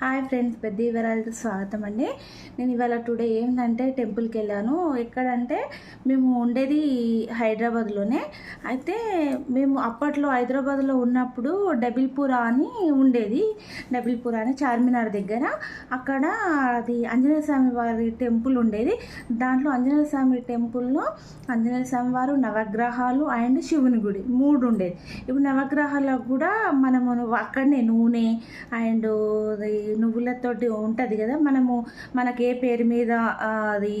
Hi friends పెద్ద వివరాలతో స్వాగతం అండి. నేను ఇవాళ టుడే ఏంటంటే టెంపుల్కి వెళ్ళాను. ఎక్కడంటే మేము ఉండేది హైదరాబాద్లోనే. అయితే మేము అప్పట్లో హైదరాబాద్లో ఉన్నప్పుడు డబిల్పురా అని ఉండేది. డబిల్పురా అని చార్మినార్ దగ్గర. అక్కడ అది ఆంజనేయ స్వామి వారి టెంపుల్ ఉండేది. దాంట్లో ఆంజనేయ స్వామి టెంపుల్లో ఆంజనేయ స్వామి వారు నవగ్రహాలు అండ్ శివుని గుడి మూడు ఉండేది. ఇప్పుడు నవగ్రహాలకు కూడా మనము అక్కడనే నూనె అండ్ నువ్వులతోటి ఉంటుంది కదా మనము మనకి ఏ పేరు మీద అది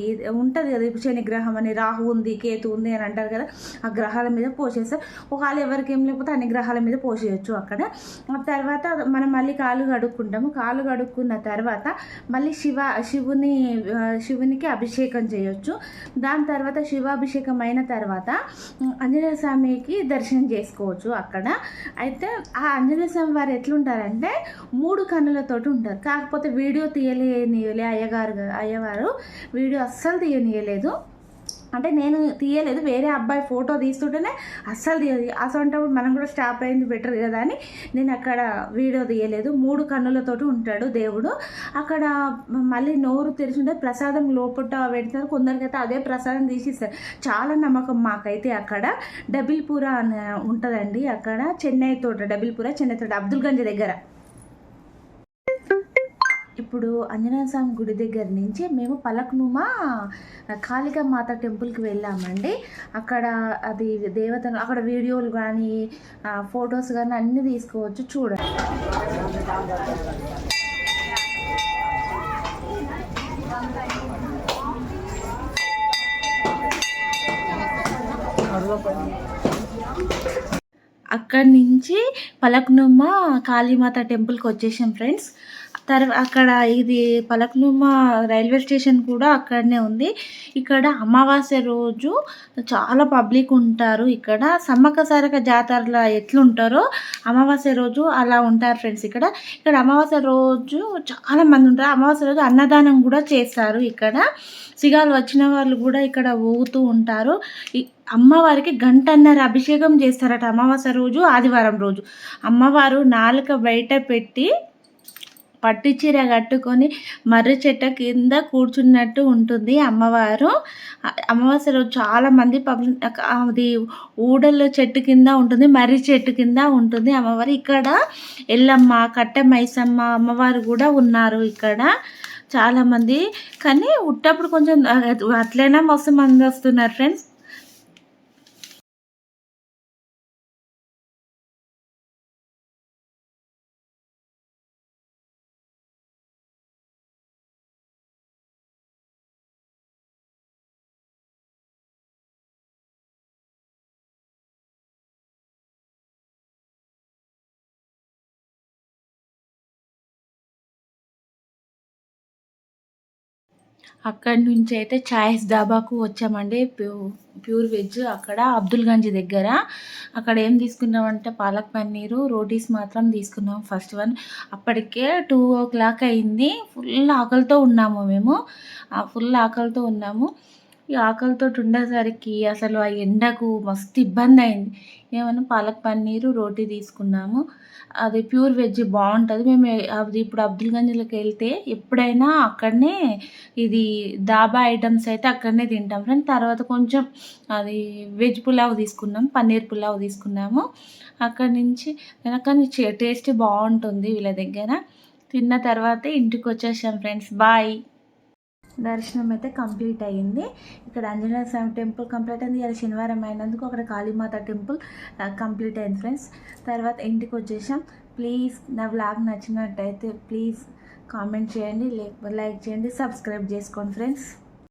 ఉంటుంది కదా ఇప్పుడు శని గ్రహం అని రాహు ఉంది కేతు ఉంది అని అంటారు కదా ఆ గ్రహాల మీద పోసేస్తారు ఒకవేళ ఎవరికి ఏం లేకపోతే అన్ని గ్రహాల మీద పోసేయచ్చు అక్కడ. తర్వాత మనం మళ్ళీ కాలు కడుక్కుంటాము. కాలు కడుక్కున్న తర్వాత మళ్ళీ శివ శివుని శివునికి అభిషేకం చేయొచ్చు. దాని తర్వాత శివాభిషేకం అయిన తర్వాత ఆంజనేయ స్వామికి దర్శనం చేసుకోవచ్చు అక్కడ. అయితే ఆ ఆంజనేయ స్వామి వారు ఎట్లుంటారంటే మూడు కన్నులతోటి ఉంటారు. కాకపోతే వీడియో తీయలేనియలే అయ్యగారు అయ్యగారు అయ్యవారు. వీడియో అస్సలు తీయనీయలేదు. అంటే నేను తీయలేదు. వేరే అబ్బాయి ఫోటో తీస్తుంటేనే అస్సలు తీయదు అసలు మనం కూడా స్టాప్ అయింది బెటర్ కదా అని నేను అక్కడ వీడియో తీయలేదు. మూడు కన్నులతోటి ఉంటాడు దేవుడు. అక్కడ మళ్ళీ నోరు తెరిచుంటే ప్రసాదం లోపల పెడతారు. కొందరికైతే అదే ప్రసాదం తీసిస్తారు. చాలా నమ్మకం మాకైతే అక్కడ. డబిల్పుర అని ఉంటుందండి అక్కడ. చెన్నై తోట డబిల్పుర చెన్నై తోట అబ్దుల్ గంజ్ దగ్గర. ఇప్పుడు ఆంజనేయ స్వామి గుడి దగ్గర నుంచి మేము పలక్నుమా కాళికా మాత టెంపుల్కి వెళ్ళామండి. అక్కడ అది దేవతను అక్కడ వీడియోలు కానీ ఫొటోస్ కానీ అన్నీ తీసుకోవచ్చు చూడండి. అక్కడి నుంచి పలక్నుమ్మ కాళీమాత టెంపుల్కి వచ్చేసాం ఫ్రెండ్స్. తర్వా అక్కడ ఇది పలకనుమ రైల్వే స్టేషన్ కూడా అక్కడనే ఉంది. ఇక్కడ అమావాస్య రోజు చాలా పబ్లిక్ ఉంటారు. ఇక్కడ సమ్మక్క సారక జాతరలో ఎట్లుంటారో అమావాస్య రోజు అలా ఉంటారు ఫ్రెండ్స్ ఇక్కడ. ఇక్కడ అమావాస్య రోజు చాలా మంది ఉంటారు. అమావాస్య రోజు అన్నదానం కూడా చేస్తారు ఇక్కడ. సిగాలు వచ్చిన వాళ్ళు కూడా ఇక్కడ ఊగుతూ ఉంటారు. అమ్మవారికి గంటన్నర అభిషేకం చేస్తారట అమావాస్య రోజు ఆదివారం రోజు. అమ్మవారు నాలుక బయట పెట్టి పట్టు చీర కట్టుకొని మర్రి చెట్టు కింద కూర్చున్నట్టు ఉంటుంది అమ్మవారు. అమావాస్య రోజు చాలామంది పబ్లిక్ అది ఊడల చెట్టు కింద ఉంటుంది మర్రి చెట్టు కింద ఉంటుంది అమ్మవారు. ఇక్కడ ఎల్లమ్మ కట్టె మైసమ్మ అమ్మవారు కూడా ఉన్నారు ఇక్కడ చాలామంది కానీ ఉట్టప్పుడు కొంచెం అట్లైనా మస్తు మంది వస్తున్నారు ఫ్రెండ్స్. అక్కడి నుంచి అయితే చాయ్స్ డాబాకు వచ్చామండి. ప్యూ ప్యూర్ వెజ్ అక్కడ అబ్దుల్ గంజ్ దగ్గర. అక్కడ ఏం తీసుకున్నామంటే పాలక్ పన్నీరు రోటీస్ మాత్రం తీసుకున్నాం ఫస్ట్ వన్. అప్పటికే టూ ఓ క్లాక్ అయింది. ఫుల్ ఆకలితో ఉన్నాము మేము. ఫుల్ ఆకలితో ఉన్నాము. ఈ ఆకలితో ఉండేసరికి అసలు ఆ ఎండకు మస్తు ఇబ్బంది అయింది ఏమైనా పాలక్ పన్నీరు రోటీ తీసుకున్నాము. అది ప్యూర్ వెజ్ బాగుంటుంది మేము అది ఇప్పుడు అబ్దుల్ గంజ్లోకి వెళ్తే ఎప్పుడైనా అక్కడనే ఇది దాబా ఐటమ్స్ అయితే అక్కడనే తింటాం. ఫ్రెండ్ తర్వాత కొంచెం అది వెజ్ పులావ్ తీసుకున్నాం పన్నీర్ పులావ్ తీసుకున్నాము. అక్కడి నుంచి కానీ టేస్ట్ బాగుంటుంది వీళ్ళ దగ్గర. తిన్న తర్వాత ఇంటికి వచ్చేసాం ఫ్రెండ్స్. బాయ్. దర్శనం అయితే కంప్లీట్ అయ్యింది. ఇక్కడ ఆంజనేయ స్వామి టెంపుల్ కంప్లీట్ అయింది. ఇలా శనివారం అయినందుకు అక్కడ కాళీమాత టెంపుల్ కంప్లీట్ అయింది ఫ్రెండ్స్. తర్వాత ఇంటికి వచ్చేసాం. ప్లీజ్ నా వ్లాగ్ నచ్చినట్టయితే ప్లీజ్ కామెంట్ చేయండి లైక్ చేయండి సబ్స్క్రైబ్ చేసుకోండి ఫ్రెండ్స్.